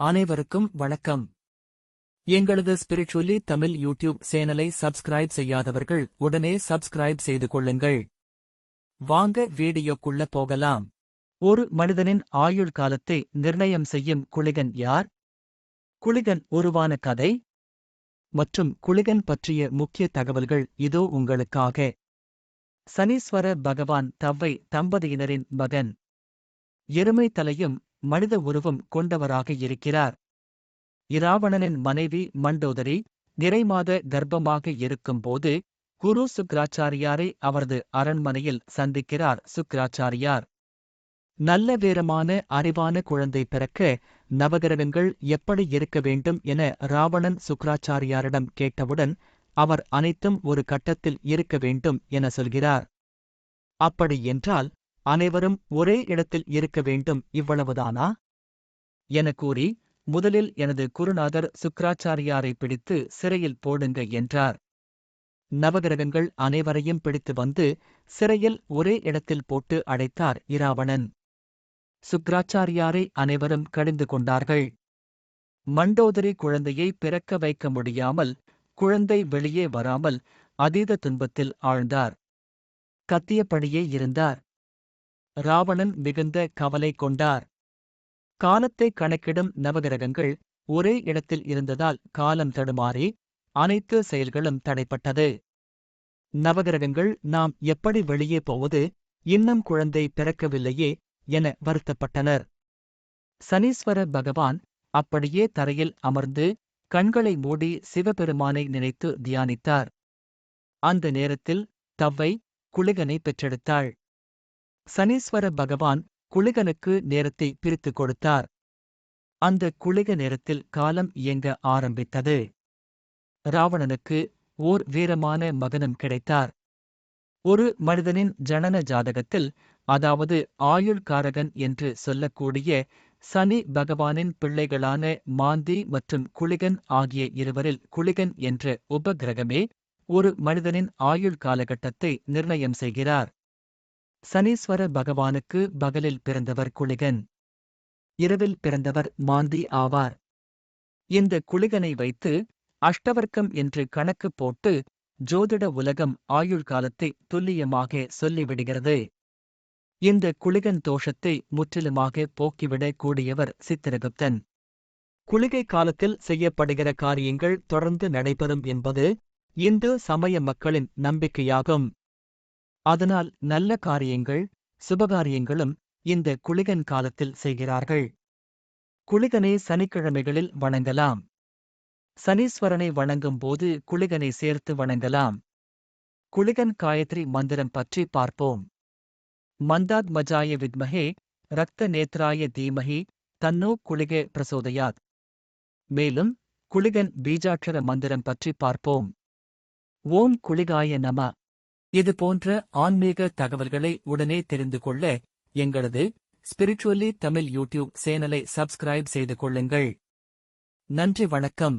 அனைவருக்கும் வணக்கம். எங்களது ஸ்பிரிச்சுவலி தமிழ் யூடியூப் சேனலை சப்ஸ்கிரைப் செய்யாதவர்கள் உடனே சப்ஸ்கிரைப் செய்து கொள்ளுங்கள். வாங்க வீடியோக்குள்ள போகலாம். ஒரு மனிதனின் ஆயுள் காலத்தை நிர்ணயம் செய்யும் குளிகன் யார்? குளிகன் உருவான கதை? மற்றும் குளிகன் பற்றிய முக்கிய தகவல்கள் இதோ உங்களுக்காக. சனீஸ்வர பகவான் தவ்வை தம்பதியினரின் மகன். எருமை தலையும் மனித உருவம் கொண்டவராக இருக்கிறார். இராவணனின் மனைவி மண்டோதரி நிறைமாத கர்ப்பமாக இருக்கும்போது குரு சுக்ராச்சாரியாரை அவரது அரண்மனையில் சந்திக்கிறார் சுக்ராச்சாரியார். நல்ல வீரமான அறிவான குழந்தை பிறக்க நவகிரகங்கள் எப்படி இருக்க வேண்டும் என ராவணன் சுக்ராச்சாரியாரிடம் கேட்டவுடன் அவர் அனைத்தும் ஒரு கட்டத்தில் இருக்க வேண்டும் என சொல்கிறார். அப்படி என்றால் அனைவரும் ஒரே இடத்தில் இருக்க வேண்டும் இவ்வளவுதானா? என கூறி முதலில் எனது குருநாதர் சுக்கராச்சாரியாரை பிடித்து சிறையில் போடுங்க என்றார். நவகிரகங்கள் அனைவரையும் பிடித்து வந்து சிறையில் ஒரே இடத்தில் போட்டு அடைத்தார் இராவணன். சுக்ராச்சாரியாரை அனைவரும் கடிந்து கொண்டார்கள். மண்டோதரி குழந்தையை பிறக்க வைக்க முடியாமல் குழந்தை வெளியே வராமல் அதீத துன்பத்தில் ஆழ்ந்தார். கத்தியபடியே இருந்தார். ராவணன் மிகுந்த கவலை கொண்டார். காலத்தை கணக்கிடும் நவகிரகங்கள் ஒரே இடத்தில் இருந்ததால் காலம் தடுமாறி அனைத்து செயல்களும் தடைப்பட்டது. நவகிரகங்கள் நாம் எப்படி வெளியே போவது இன்னும் குழந்தை பிறக்கவில்லையே என வருத்தப்பட்டனர். சனீஸ்வர பகவான் அப்படியே தரையில் அமர்ந்து கண்களை மூடி சிவபெருமானை நினைத்து தியானித்தார். அந்த நேரத்தில் தவ்வை குளிகனை பெற்றெடுத்தாள். சனீஸ்வர பகவான் குளிகனுக்கு நேரத்தை பிரித்துக் கொடுத்தார். அந்த குளிக நேரத்தில் காலம் இயங்க ஆரம்பித்தது. ராவணனுக்கு ஓர் வீரமான மகனும் கிடைத்தார். ஒரு மனிதனின் ஜனன ஜாதகத்தில் அதாவது ஆயுள்காரகன் என்று சொல்லக்கூடிய சனி பகவானின் பிள்ளைகளான மாந்தி மற்றும் குளிகன் ஆகிய இருவரில் குளிகன் என்ற உபகிரகமே ஒரு மனிதனின் ஆயுள் காலகட்டத்தை நிர்ணயம் செய்கிறார். சனீஸ்வர பகவானுக்கு பகலில் பிறந்தவர் குளிகன். இரவில் பிறந்தவர் மாந்தி ஆவார். இந்த குளிகனை வைத்து அஷ்டவர்க்கம் என்று கணக்கு போட்டு ஜோதிட உலகம் ஆயுள் காலத்தை துல்லியமாக சொல்லிவிடுகிறது. இந்த குளிகன் தோஷத்தை முற்றிலுமாக போக்கிவிடக் கூடியவர் சித்திரகுப்தன். குளிகை காலத்தில் செய்யப்படுகிற காரியங்கள் தொடர்ந்து நடைபெறும் என்பது இந்து சமய மக்களின் நம்பிக்கையாகும். அதனால் நல்ல காரியங்கள் சுபகாரியங்களும் இந்த குளிகன் காலத்தில் செய்கிறார்கள். குளிகனை சனிக்கிழமைகளில் வணங்கலாம். சனீஸ்வரனை வணங்கும் போது குளிகனை சேர்த்து வணங்கலாம். குளிகன் காயத்ரி மந்திரம் பற்றி பார்ப்போம். மந்தாத் மஜாய வித்மஹே ரக்த நேத்ராய தீமஹி தன்னோ குளிகே பிரசோதயாத். மேலும் குளிகன் பீஜாட்சர மந்திரம் பற்றி பார்ப்போம். ஓம் குளிகாய நம. இது போன்ற ஆன்மீக தகவல்களை உடனே தெரிந்து கொள்ள எங்களது ஸ்பிரிச்சுவலி தமிழ் யூடியூப் சேனலை சப்ஸ்கிரைப் செய்து கொள்ளுங்கள். நன்றி வணக்கம்.